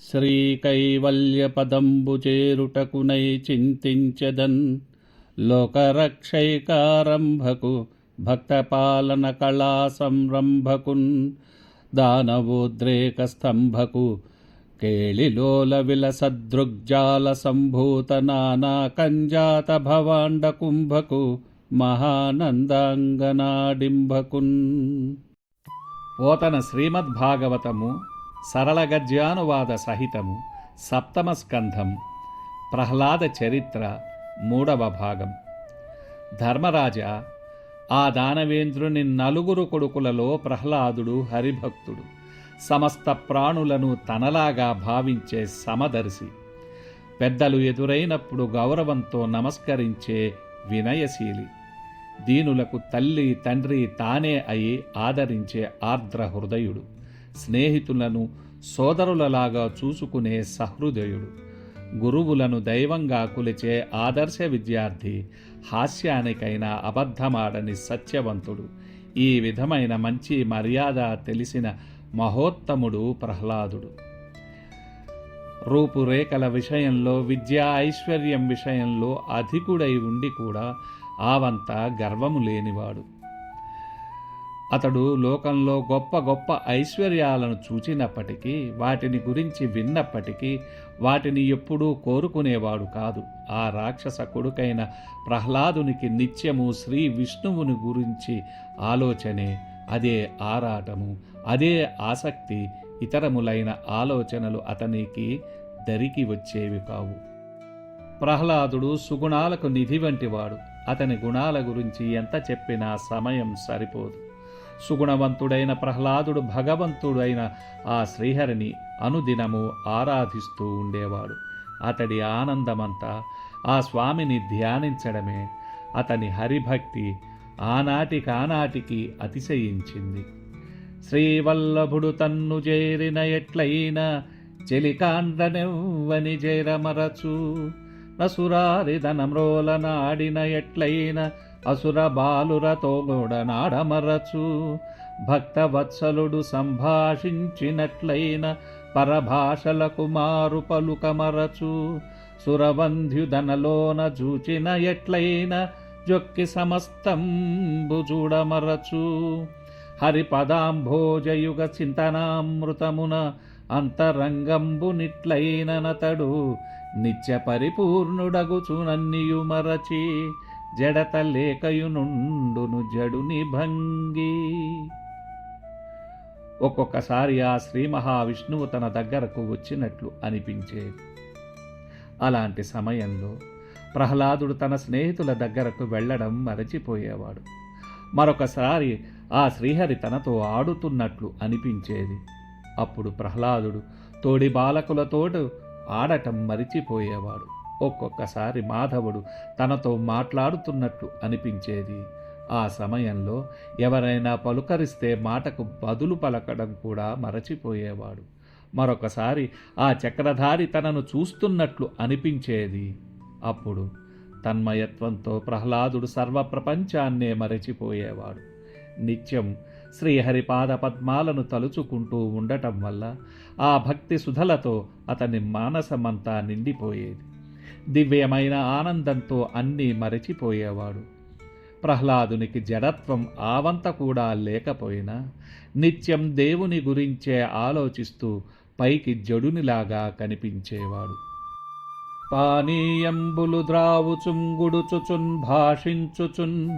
శ్రీకైవల్యపదంబు చేరుటకునై చింతించదన్ లోకరక్షైకారంభకు భక్తపాలన కళా సంరంభకున్ దానవోద్రేక స్తంభకు కేళిలోల విలసదృగ్జాల సంభూత నానా కంజాత భవాండ కుంభకు మహానందాంగనాడింభకున్ ఓతన శ్రీమద్భాగవతము సరళ గద్యానువాద సహితము సప్తమ స్కంధం ప్రహ్లాద చరిత్ర మూడవ భాగం. ధర్మరాజా ఆ దానవేంద్రుని నలుగురు కొడుకులలో ప్రహ్లాదుడు హరిభక్తుడు. సమస్త ప్రాణులను తనలాగా భావించే సమదర్శి. పెద్దలు ఎదురైనప్పుడు గౌరవంతో నమస్కరించే వినయశీలి. దీనులకు తల్లి తండ్రి తానే అయి ఆదరించే ఆర్ద్ర హృదయుడు. స్నేహితులను సోదరులలాగా చూసుకునే సహృదయుడు. గురువులను దైవంగా కొలిచే ఆదర్శ విద్యార్థి హాస్యానికైనా అబద్ధమాడని సత్యవంతుడు. ఈ విధమైన మంచి మర్యాద తెలిసిన మహోత్తముడు ప్రహ్లాదుడు. రూపురేఖల విషయంలో విద్యా ఐశ్వర్యం విషయంలో అధికుడై ఉండి కూడా ఆవంత గర్వము లేనివాడు. అతడు లోకంలో గొప్ప గొప్ప ఐశ్వర్యాలను చూచినప్పటికీ వాటిని గురించి విన్నప్పటికీ వాటిని ఎప్పుడూ కోరుకునేవాడు కాదు. ఆ రాక్షస కొడుకైన ప్రహ్లాదునికి నిత్యము శ్రీ విష్ణువుని గురించి ఆలోచనే అదే ఆరాటము అదే ఆసక్తి ఇతరములైన ఆలోచనలు అతనికి దరికి వచ్చేవి కావు. ప్రహ్లాదుడు సుగుణాలకు నిధి వంటివాడు అతని గుణాల గురించి ఎంత చెప్పినా సమయం సరిపోదు. సుగుణవంతుడైన ప్రహ్లాదుడు భగవంతుడైన ఆ శ్రీహరిని అనుదినము ఆరాధిస్తూ ఉండేవాడు. అతడి ఆనందమంతా ఆ స్వామిని ధ్యానించడమే అతని హరిభక్తి ఆనాటికానాటికి అతిశయించింది. శ్రీవల్లభుడు తన్ను చేరిన ఎట్లయినా చెలికాండ్రనెవ్వని చేరమరచు నసురారిధనమ్రోల నాడిన ఎట్లయిన అసుర బాలురతో గూడనాడమరచు భక్తవత్సలుడు సంభాషించినట్లైన పరభాషలకు మారు పలుకమరచు. సురవంధ్యుదనలోన చూచిన ఎట్లైన జొక్కి సమస్తంబు చూడమరచు హరిపదాంభోజయుగ చింతనామృతమున అంతరంగంబు నిట్లైననతడు. నిత్య పరిపూర్ణుడగుచునన్నియు మరచి జడత లేకయునుండును జడుని భంగి. ఒక్కొక్కసారి ఆ శ్రీ మహావిష్ణువు తన దగ్గరకు వచ్చినట్లు అనిపించేది అలాంటి సమయంలో ప్రహ్లాదుడు తన స్నేహితుల దగ్గరకు వెళ్ళడం మరచిపోయేవాడు. మరొకసారి ఆ శ్రీహరి తనతో ఆడుతున్నట్లు అనిపించేది. అప్పుడు ప్రహ్లాదుడు తోడి బాలకులతోడు ఆడటం మరిచిపోయేవాడు. ఒక్కొక్కసారి మాధవుడు తనతో మాట్లాడుతున్నట్లు అనిపించేది. ఆ సమయంలో ఎవరైనా పలుకరిస్తే మాటకు బదులు పలకడం కూడా మరచిపోయేవాడు. మరొకసారి ఆ చక్రధారి తనను చూస్తున్నట్లు అనిపించేది. అప్పుడు తన్మయత్వంతో ప్రహ్లాదుడు సర్వప్రపంచాన్నే మరచిపోయేవాడు. నిత్యం శ్రీహరిపాద పద్మాలను తలుచుకుంటూ ఉండటం వల్ల ఆ భక్తి సుధలతో అతని మానసమంతా నిండిపోయేది. దివ్యమైన ఆనందంతో అన్నీ మరచిపోయేవాడు. ప్రహ్లాదునికి జడత్వం ఆవంత కూడా లేకపోయినా నిత్యం దేవుని గురించే ఆలోచిస్తూ పైకి జడునిలాగా కనిపించేవాడు. పానీయంబులు ద్రావుచుంగుడుచుచున్ భాషించుచున్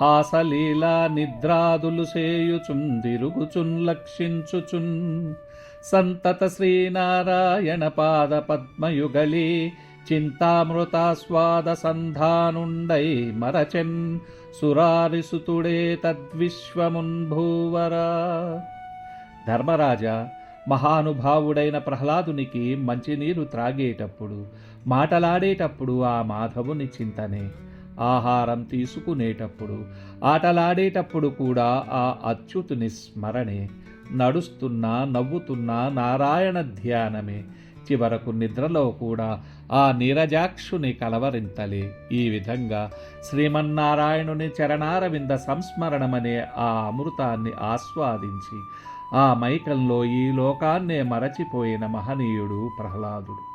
హాసలీలా నిద్రాదులు సేయుచున్ దిరుగుచున్ లక్షించుచున్ సంతత శ్రీనారాయణ పాద పద్మయుగలీ చింతామృతాస్వాద సంధానుండై మరచెన్ సురారిసుతుడే తద్విశ్వమున్భూవరా ధర్మరాజా మహానుభావుడైన ప్రహ్లాదునికి మంచినీరు త్రాగేటప్పుడు మాటలాడేటప్పుడు ఆ మాధవుని చింతనే ఆహారం తీసుకునేటప్పుడు ఆటలాడేటప్పుడు కూడా ఆ అచ్యుతుని స్మరణే నడుస్తున్నా నవ్వుతున్నా నారాయణ ధ్యానమే వరకు నిద్రలో కూడా ఆ నీరజాక్షుని కలవరింతలే. ఈ విధంగా శ్రీమన్నారాయణుని చరణారవింద సంస్మరణమనే ఆ అమృతాన్ని ఆస్వాదించి ఆ మైకంలో ఈ లోకాన్నే మరచిపోయిన మహనీయుడు ప్రహ్లాదుడు.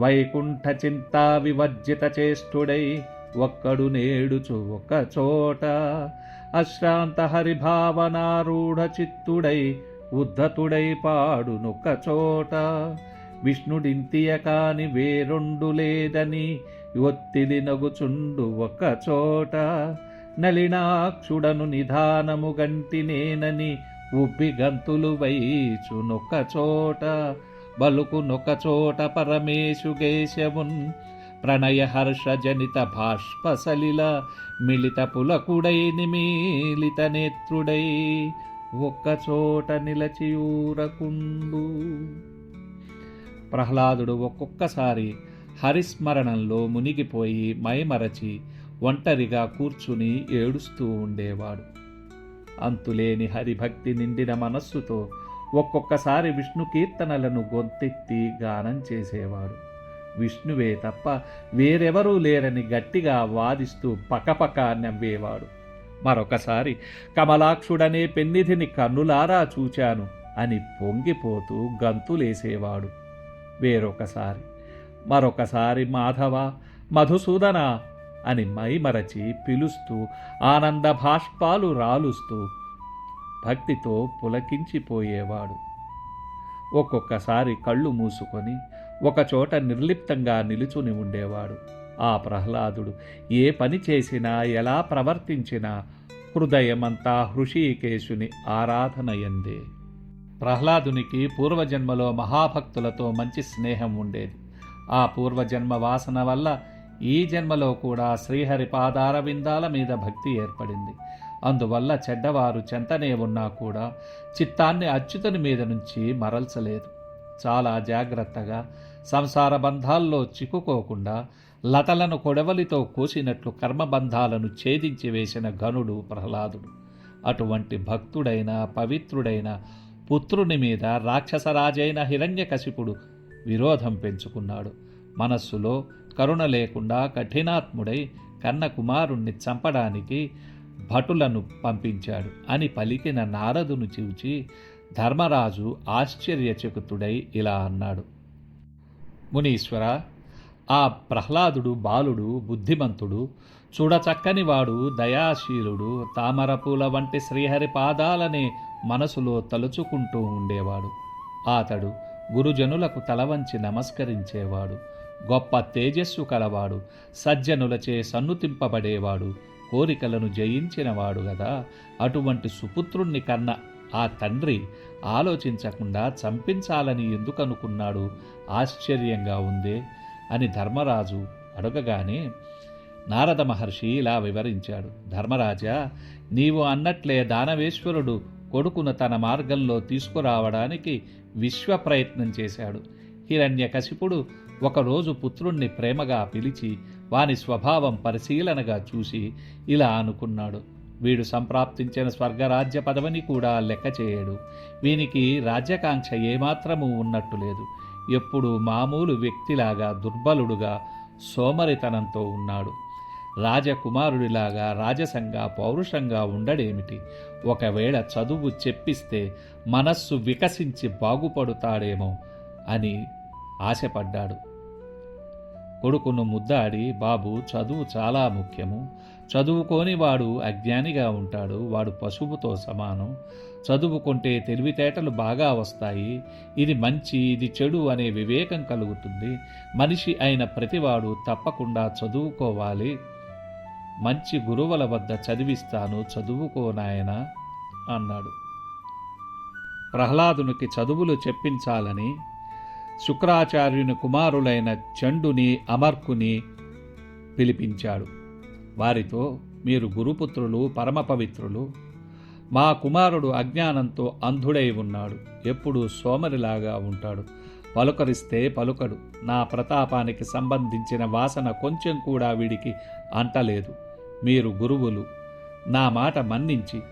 వైకుంఠ చింతా వివర్జిత చేష్టుడై ఒక్కడు నేడుచు ఒక చోట అశ్రాంత హరిభావనారూఢ చిత్తుడై ఉద్ధతుడై పాడునొక్క చోట. విష్ణుడింతియ కాని వేరొండు లేదని ఒత్తిడి నగుచుండు ఒక చోట. నలినాక్షుడను నిధానము గంటినేనని ఉబ్బి గంతులు వైచునొక్క చోట. బలుకునొక చోట పరమేశు గేశమున్ ప్రణయ హర్ష జనిత భాష్ప సలిల మిళిత పులకుడై నిమీలిత నేత్రుడై ఒక్క చోట నిలచియూరకుండు ప్రహ్లాదుడు ఒక్కొక్కసారి హరిస్మరణంలో మునిగిపోయి మైమరచి ఒంటరిగా కూర్చుని ఏడుస్తూ ఉండేవాడు. అంతులేని హరిభక్తి నిండిన మనస్సుతో ఒక్కొక్కసారి విష్ణు కీర్తనలను గొంతెత్తి గానం చేసేవాడు. విష్ణువే తప్ప వేరెవరూ లేరని గట్టిగా వాదిస్తూ పకపక నవ్వేవాడు. మరొకసారి కమలాక్షుడనే పెన్నిధిని కన్నులారా చూచాను అని పొంగిపోతూ గంతులేసేవాడు. వేరొకసారి మరొకసారి మాధవ మధుసూదన అని మైమరచి పిలుస్తూ ఆనంద భాష్పాలు రాలుస్తూ భక్తితో పులకించిపోయేవాడు. ఒక్కొక్కసారి కళ్ళు మూసుకొని ఒకచోట నిర్లిప్తంగా నిలుచుని ఉండేవాడు. ఆ ప్రహ్లాదుడు ఏ పని చేసినా ఎలా ప్రవర్తించినా హృదయమంతా హృషీకేశుని ఆరాధన ఎందే ప్రహ్లాదునికి పూర్వజన్మలో మహాభక్తులతో మంచి స్నేహం ఉండేది. ఆ పూర్వజన్మ వాసన వల్ల ఈ జన్మలో కూడా శ్రీహరి పాదార విందాల మీద భక్తి ఏర్పడింది. అందువల్ల చెడ్డవారు చెంతనే ఉన్నా కూడా చిత్తాన్ని అచ్యుతుని మీద నుంచి మరల్చలేదు. చాలా జాగ్రత్తగా సంసార బంధాల్లో చిక్కుకోకుండా లతలను కొడవలితో కోసినట్లు కర్మబంధాలను ఛేదించి వేసిన గనుడు ప్రహ్లాదుడు. అటువంటి భక్తుడైన పవిత్రుడైన పుత్రుని మీద రాక్షసరాజైన హిరణ్యకశిపుడు విరోధం పెంచుకున్నాడు. మనస్సులో కరుణ లేకుండా కఠినాత్ముడై కన్న కుమారుణ్ణి చంపడానికి భటులను పంపించాడు. అని పలికిన నారదును చూచి ధర్మరాజు ఆశ్చర్యచకుతుడై ఇలా అన్నాడు. మునీశ్వర ఆ ప్రహ్లాదుడు బాలుడు బుద్ధిమంతుడు చూడచక్కని వాడు దయాశీలుడు తామరపూల వంటి శ్రీహరి పాదాలనే మనసులో తలుచుకుంటూ ఉండేవాడు. అతడు గురుజనులకు తలవంచి నమస్కరించేవాడు. గొప్ప తేజస్సు కలవాడు. సజ్జనులచే సన్నుతింపబడేవాడు. కోరికలను జయించినవాడు గదా. అటువంటి సుపుత్రుణ్ణి కన్న ఆ తండ్రి ఆలోచించకుండా చంపించాలని ఎందుకనుకున్నాడు? ఆశ్చర్యంగా ఉందే. అని ధర్మరాజు అడగగానే నారద మహర్షి ఇలా వివరించాడు. ధర్మరాజా నీవు అన్నట్లే దానవేశ్వరుడు కొడుకును తన మార్గంలో తీసుకురావడానికి విశ్వ ప్రయత్నం చేశాడు. హిరణ్యకశిపుడు ఒకరోజు పుత్రుణ్ణి ప్రేమగా పిలిచి వాని స్వభావం పరిశీలనగా చూసి ఇలా అనుకున్నాడు. వీడు సంప్రాప్తించిన స్వర్గరాజ్య పదవిని కూడా లెక్క చేయడు వీనికి రాజ్యకాంక్ష ఏమాత్రము ఉన్నట్టు లేదు. ఎప్పుడు మామూలు వ్యక్తిలాగా దుర్బలుడుగా సోమరితనంతో ఉన్నాడు. రాజకుమారుడిలాగా రాజసంగా పౌరుషంగా ఉండడేమిటి? ఒకవేళ చదువు చెప్పిస్తే మనస్సు వికసించి బాగుపడుతాడేమో అని ఆశపడ్డాడు. కొడుకును ముద్దాడి బాబు చదువు చాలా ముఖ్యము. చదువుకోని వాడు అజ్ఞానిగా ఉంటాడు. వాడు పశువుతో సమానం. చదువుకుంటే తెలివితేటలు బాగా వస్తాయి. ఇది మంచి ఇది చెడు అనే వివేకం కలుగుతుంది. మనిషి అయిన ప్రతివాడు తప్పకుండా చదువుకోవాలి. మంచి గురువుల వద్ద చదివిస్తాను చదువుకోనాయన అన్నాడు. ప్రహ్లాదునికి చదువులు చెప్పించాలని శుక్రాచార్యుని కుమారులైన చండుని అమర్కుని పిలిపించాడు. వారితో మీరు గురుపుత్రులు పరమపవిత్రులు మా కుమారుడు అజ్ఞానంతో అంధుడై ఉన్నాడు. ఎప్పుడు సోమరిలాగా ఉంటాడు. పలుకరిస్తే పలుకడు. నా ప్రతాపానికి సంబంధించిన వాసన కొంచెం కూడా వీడికి అంటలేదు. మీరు గురువులు. నా మాట మన్నించి.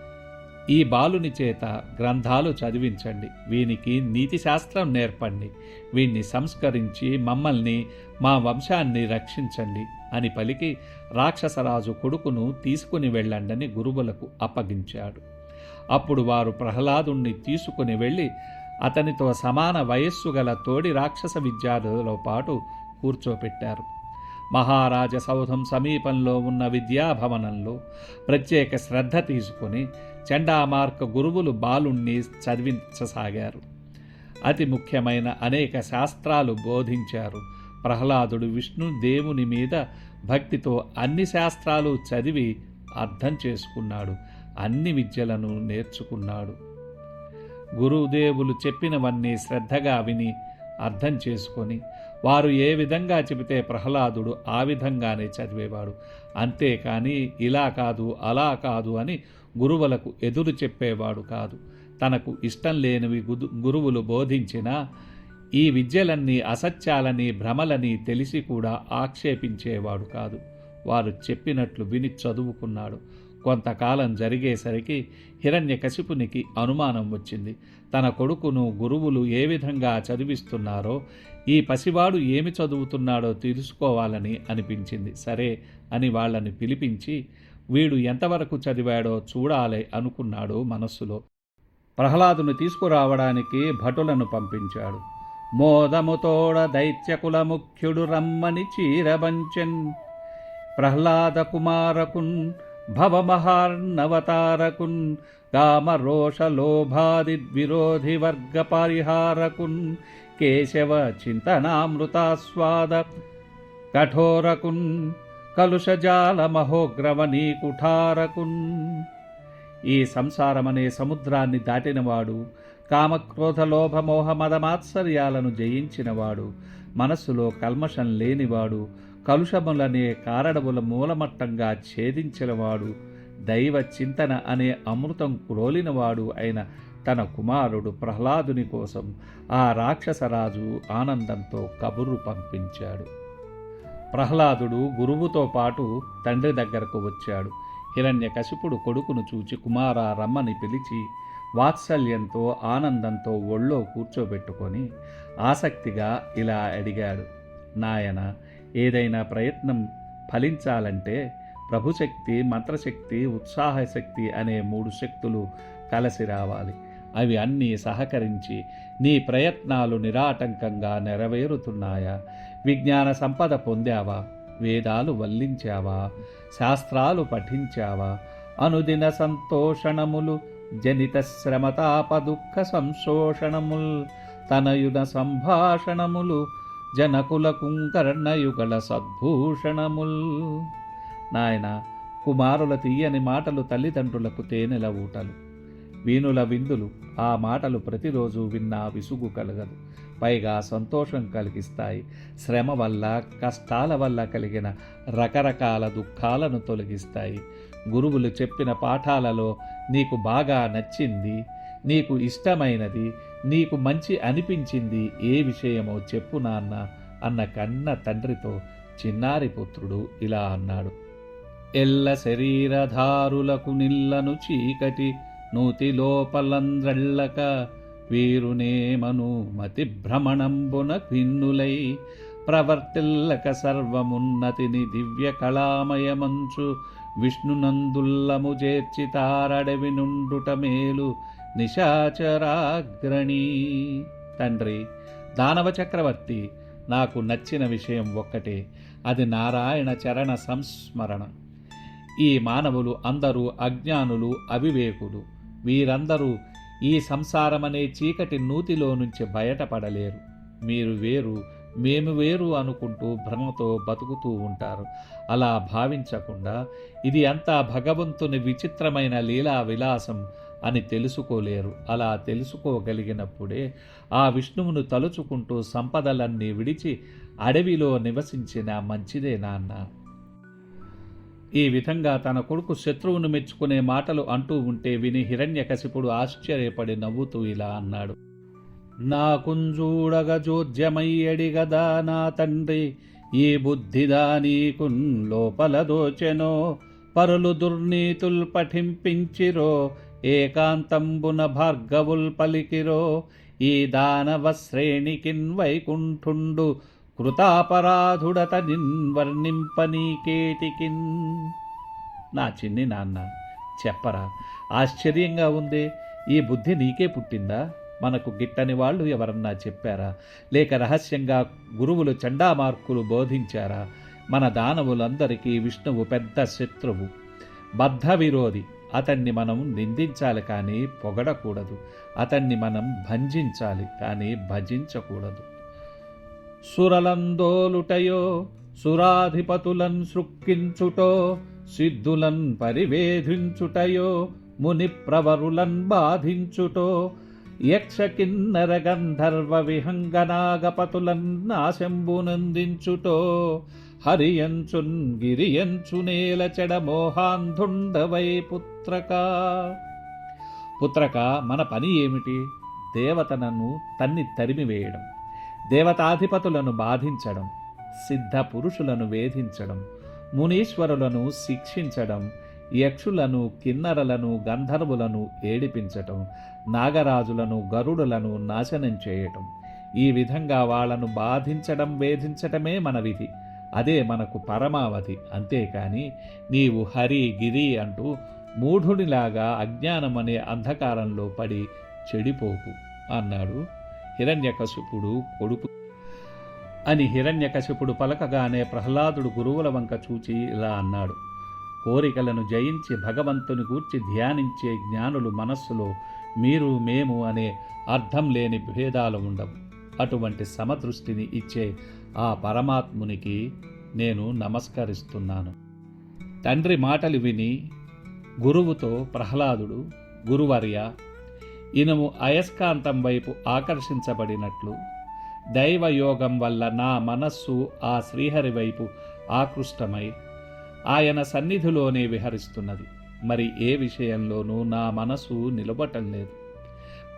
ఈ బాలుని చేత గ్రంథాలు చదివించండి. వీనికి నీతి శాస్త్రం నేర్పండి. వీణ్ణి సంస్కరించి మమ్మల్ని మా వంశాన్ని రక్షించండి అని పలికి రాక్షసరాజు కొడుకును తీసుకుని వెళ్ళండని గురువులకు అప్పగించాడు. అప్పుడు వారు ప్రహ్లాదుణ్ణి తీసుకుని వెళ్ళి అతనితో సమాన వయస్సు గల తోడి రాక్షస విద్యార్థులతో పాటు కూర్చోపెట్టారు. మహారాజ సౌధం సమీపంలో ఉన్న విద్యాభవనంలో ప్రత్యేక శ్రద్ధ తీసుకుని చండామార్క గురువులు బాలుణ్ణి చదివించసాగారు. అతి ముఖ్యమైన అనేక శాస్త్రాలు బోధించారు. ప్రహ్లాదుడు విష్ణు దేవుని మీద భక్తితో అన్ని శాస్త్రాలు చదివి అర్థం చేసుకున్నాడు. అన్ని విద్యలను నేర్చుకున్నాడు. గురుదేవులు చెప్పినవన్నీ శ్రద్ధగా విని అర్థం చేసుకొని వారు ఏ విధంగా చెబితే ప్రహ్లాదుడు ఆ విధంగానే చదివేవాడు. అంతేకాని ఇలా కాదు అలా కాదు అని గురువులకు ఎదురు చెప్పేవాడు కాదు. తనకు ఇష్టం లేనివి గుదు- గురువులు బోధించినా ఈ విద్యలన్నీ అసత్యాలని భ్రమలని తెలిసి కూడా ఆక్షేపించేవాడు కాదు. వారు చెప్పినట్లు విని చదువుకున్నాడు. కొంతకాలం జరిగేసరికి హిరణ్యకశిపునికి అనుమానం వచ్చింది. తన కొడుకును గురువులు ఏ విధంగా చదివిస్తున్నారో ఈ పసివాడు ఏమి చదువుతున్నాడో తెలుసుకోవాలని అనిపించింది. సరే అని వాళ్ళని పిలిపించి వీడు ఎంతవరకు చదివాడో చూడాలి అనుకున్నాడు మనస్సులో. ప్రహ్లాదును తీసుకురావడానికి భటులను పంపించాడు. మోదముతోడ దైత్యకుల ముఖ్యుడు రమ్మని చీరబంచెన్ ప్రహ్లాద కుమారకున్ భవమహార్ణవతారకున్ కామరోషలోభాదిద్విరోధివర్గపరిహారకున్ వర్గ కేశవ చింతనామృతాస్వాద కఠోరకున్ కలుషజాలమహోగ్రవనీకుఠారకున్ ఈ సంసారమనే సముద్రాన్ని దాటినవాడు కామక్రోధ లోభమోహ మదమాత్సర్యాలను జయించినవాడు మనస్సులో కల్మషం లేనివాడు కలుషములనే కారణముల మూలమట్టంగా ఛేదించినవాడు దైవ చింతన అనే అమృతం క్రోలినవాడు అయిన తన కుమారుడు ప్రహ్లాదుని కోసం ఆ రాక్షసరాజు ఆనందంతో కబుర్రు పంపించాడు. ప్రహ్లాదుడు గురువుతో పాటు తండ్రి దగ్గరకు వచ్చాడు. హిరణ్యకశిపుడు కొడుకును చూచి కుమార రమ్మని పిలిచి వాత్సల్యంతో ఆనందంతో ఒళ్ళో కూర్చోబెట్టుకొని ఆసక్తిగా ఇలా అడిగాడు. నాయన ఏదైనా ప్రయత్నం ఫలించాలంటే ప్రభుశక్తి మంత్రశక్తి ఉత్సాహశక్తి అనే మూడు శక్తులు కలిసి రావాలి. అవి అన్నీ సహకరించి నీ ప్రయత్నాలు నిరాటంకంగా నెరవేరుతున్నాయా? విజ్ఞాన సంపద పొందావా? వేదాలు వల్లించావా? శాస్త్రాలు పఠించావా? అనుదిన సంతోషణములు జనిత శ్రమతాప దుఃఖ సంశోషణముల్ తనయున సంభాషణములు జనకుల కుంకర్ణయుగల సద్భూషణముల్ నాయన కుమారుల తీయని మాటలు తల్లిదండ్రులకు తేనెల ఊటలు. వీణుల విందులు ఆ మాటలు ప్రతిరోజు విన్నా విసుగు కలగదు. పైగా సంతోషం కలిగిస్తాయి. శ్రమ వల్ల కష్టాల వల్ల కలిగిన రకరకాల దుఃఖాలను తొలగిస్తాయి. గురువులు చెప్పిన పాఠాలలో నీకు బాగా నచ్చింది నీకు ఇష్టమైనది నీకు మంచి అనిపించింది ఏ విషయమో చెప్పు నాన్న అన్న కన్న తండ్రితో చిన్నారి పుత్రుడు ఇలా అన్నాడు. ఎల్ల శరీరధారులకు నిల్లను చీకటి నూతి లోపలంద్రళ్ళక వీరునేమను మతి భ్రమణంబున భిన్నులై ప్రవర్తిల్లక సర్వమున్నతిని దివ్య కళామయమంచు విష్ణునందుల్లము చేర్చి తారడవి నుండుట మేలు నిశాచరాగ్రణీ. తండ్రి దానవ చక్రవర్తి నాకు నచ్చిన విషయం ఒక్కటే అది నారాయణ చరణ సంస్మరణ. ఈ మానవులు అందరూ అజ్ఞానులు అవివేకులు. వీరందరూ ఈ సంసారమనే చీకటి నూతిలో నుంచి బయటపడలేరు. మీరు వేరు మేము వేరు అనుకుంటూ భ్రమతో బతుకుతూ ఉంటారు. అలా భావించకుండా ఇది అంతా భగవంతుని విచిత్రమైన లీలా విలాసం అని తెలుసుకోలేరు. అలా తెలుసుకోగలిగినప్పుడే ఆ విష్ణువును తలుచుకుంటూ సంపదలన్నీ విడిచి అడవిలో నివసించిన మంచిదే నాన్న. ఈ విధంగా తన కొడుకు శత్రువును మెచ్చుకునే మాటలు అంటూ ఉంటే విని హిరణ్యకశిపుడు ఆశ్చర్యపడి నవ్వుతూ ఇలా అన్నాడు. నా కుంజూడగ జోద్యమయ్యడి గదా నా తండ్రి. ఈ బుద్ధిదా నీకున్ లోపల దోచెనో. పరులు దుర్నీతుల్ పఠింపించిరో. ఏకాంతంబున భార్గవుల్ పలికిరో ఈ దానవ శ్రేణికిన్ వైకుంఠుండు కృతాపరాధుడత నిన్వర్ణింపనీకేటికిన్ నా చిన్ని నాన్న చెప్పరా ఆశ్చర్యంగా ఉందే ఈ బుద్ధి నీకే పుట్టిందా? మనకు గిట్టని వాళ్ళు ఎవరన్నా చెప్పారా? లేక రహస్యంగా గురువులు చండామార్కులు బోధించారా? మన దానవులందరికీ విష్ణువు పెద్ద శత్రువు. బద్ధ విరోధి అతన్ని మనం నిందించాలి కానీ పొగడకూడదు. అతన్ని మనం భంజించాలి కానీ భజించకూడదు. సురలందోలుటయో సురాధిపతులన్ సృక్కించుటో సిద్ధులన్ పరివేధించుటయో ముని ప్రవరులన్ బాధించుటో యక్ష కిన్నర గంధర్వ విహంగనాగపతులన్ నాశంబునందించుటో హరియంచున్ గిరియంచు నేల చెడ మోహాంధుండవై పుత్రక. పుత్రక మన పని ఏమిటి? దేవతలను తన్ని తరిమివేయడం దేవతాధిపతులను బాధించడం సిద్ధ పురుషులను వేధించడం మునీశ్వరులను శిక్షించడం యక్షులను కిన్నరలను గంధర్వులను ఏడిపించటం నాగరాజులను గరుడులను నాశనం చేయటం. ఈ విధంగా వాళ్ళను బాధించడం వేధించటమే మన విధి. అదే మనకు పరమావధి. అంతేకాని నీవు హరి గిరి అంటూ మూఢునిలాగా అజ్ఞానం అనే అంధకారంలో పడి చెడిపోకు అన్నాడు హిరణ్యకశిపుడు కొడుకు. అని హిరణ్యకశిపుడు పలకగానే ప్రహ్లాదుడు గురువుల వంక చూచి ఇలా అన్నాడు. కోరికలను జయించి భగవంతుని గూర్చి ధ్యానించే జ్ఞానులు మనస్సులో మీరు మేము అనే అర్థం లేని భేదాలు ఉండవు. అటువంటి సమదృష్టిని ఇచ్చే ఆ పరమాత్మునికి నేను నమస్కరిస్తున్నాను. తండ్రి మాటలు విని గురువుతో ప్రహ్లాదుడు గురువర్య ఇనుము అయస్కాంతం వైపు ఆకర్షించబడినట్లు దైవయోగం వల్ల నా మనస్సు ఆ శ్రీహరి వైపు ఆకృష్టమై ఆయన సన్నిధిలోనే విహరిస్తున్నది. మరి ఏ విషయంలోనూ నా మనసు నిలబటం లేదు.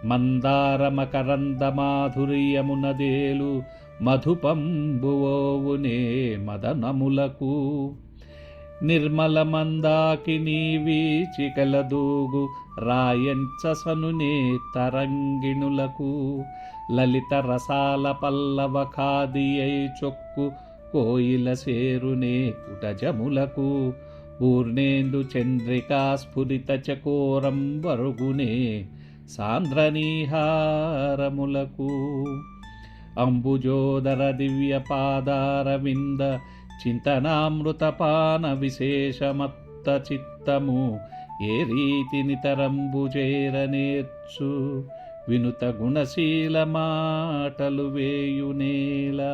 మందారమకరందమాధుర్యమునదేలు మధుపంబువోవునే మదనములకు. నిర్మల మందాకిని వీచికలదూగు రాయంచసనునే తరంగిణులకు. లలిత రసాల పల్లవ ఖాదియై చొక్కు కోయిల సేరునే కుటజములకు. పూర్ణేందు చంద్రికా స్ఫురిత చకోరం వరుగునే సాంద్రనీహారములకు. అంబుజోదర దివ్య పాదారవింద చింతనామృతపాన విశేషమత్త చిత్తము ఏ రీతి నితరంబు చేరనేర్చు వినుత గుణశీల మాటలు వేయునేలా.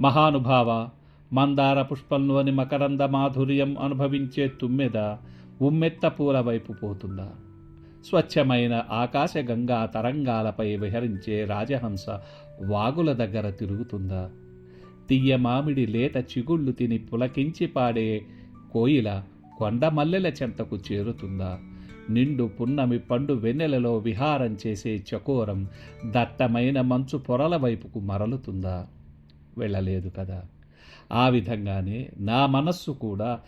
మహానుభావ మందార పుష్పంలోని మకరంద మాధుర్యం అనుభవించే తుమ్మెద ఉమ్మెత్త పూల వైపు పోతుందా? స్వచ్ఛమైన ఆకాశగంగా తరంగాలపై విహరించే రాజహంస వాగుల దగ్గర తిరుగుతుందా? తియ్య మామిడి లేత చిగుళ్ళు తిని పులకించి పాడే కోయిల కొండ మల్లెల చెంతకు చేరుతుందా? నిండు పున్నమి పండు వెన్నెలలో విహారం చేసే చకోరం దట్టమైన మంచు పొరల వైపుకు మరలుతుందా? వెళ్ళలేదు కదా. ఆ విధంగానే నా మనస్సు కూడా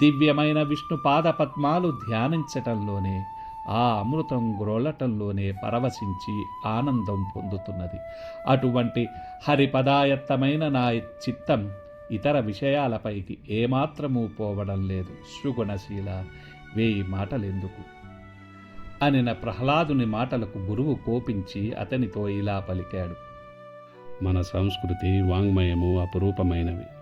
దివ్యమైన విష్ణు పాదపద్మాలు ధ్యానించటంలోనే ఆ అమృతం గ్రోలటంలోనే పరవశించి ఆనందం పొందుతున్నది. అటువంటి హరిపదాయత్తమైన నా చిత్తం ఇతర విషయాలపైకి ఏమాత్రమూ పోవడం లేదు. సుగుణశీల వేయి మాటలెందుకు? అనిన ప్రహ్లాదుని మాటలకు గురువు కోపించి అతనితో ఇలా పలికాడు. మన సంస్కృతి వాంగ్మయము అపురూపమైనవి.